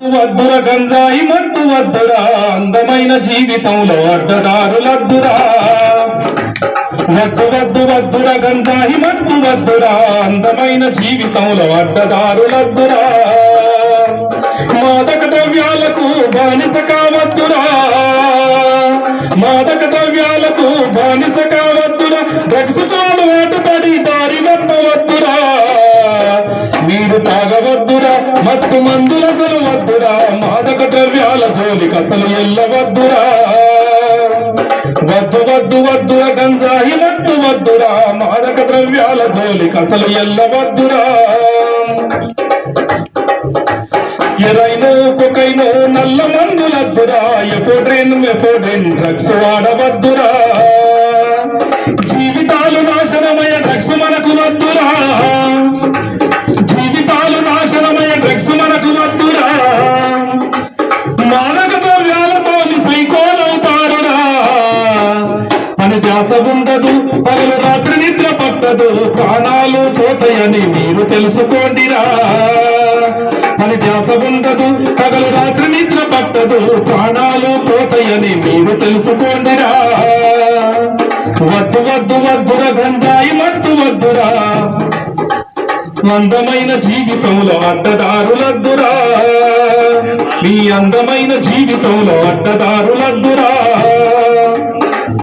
వద్దుర గంజాయి మత్తు వద్దురా అందమైన జీవితంలో అడ్డదారులద్దురా వద్దు వద్దు వద్దుర గంజాయి మత్తు వద్దురా అందమైన జీవితంలో అడ్డదారులద్దురా మాదక ద్రవ్యాలకు బానిస కావద్దురా మాదక ద్రవ్యాలకు బానిస కావద్దురా డ్రగ్స్ అలవాటు పడి నీరు తాగవద్దురా మత్తు మందులసలు వద్దురా మాదక ద్రవ్యాల జోలికి అసలు ఎల్లవద్దురా వద్దు వద్దు వద్దురా గంజాయి మత్తు వద్దురా మాదక ద్రవ్యాల జోలికి అసలు ఎల్లవద్దురా ఎరైనో కొకైనో నల్ల మందులద్దురా ఎఫోడ్రిన్ మెఫోడ్రిన్ డ్రగ్స్ వాడవద్దురా. జీవితాలు నాశనమయ డ్రగ్స్ మనకు వద్దురా. ధ్యాస ఉండదు పగలు రాత్రి నిద్ర పట్టదు ప్రాణాలు పోతాయని మీరు తెలుసుకోండిరా. పని ధ్యాస ఉండదు పగలు రాత్రి నిద్ర పట్టదు ప్రాణాలు పోతాయని మీరు తెలుసుకోండిరా. వద్దు వద్దు వద్దుర గంజాయి మత్తు వద్దురా అందమైన జీవితంలో అడ్డదారులద్దురా. మీ అందమైన జీవితంలో అడ్డదారులద్దు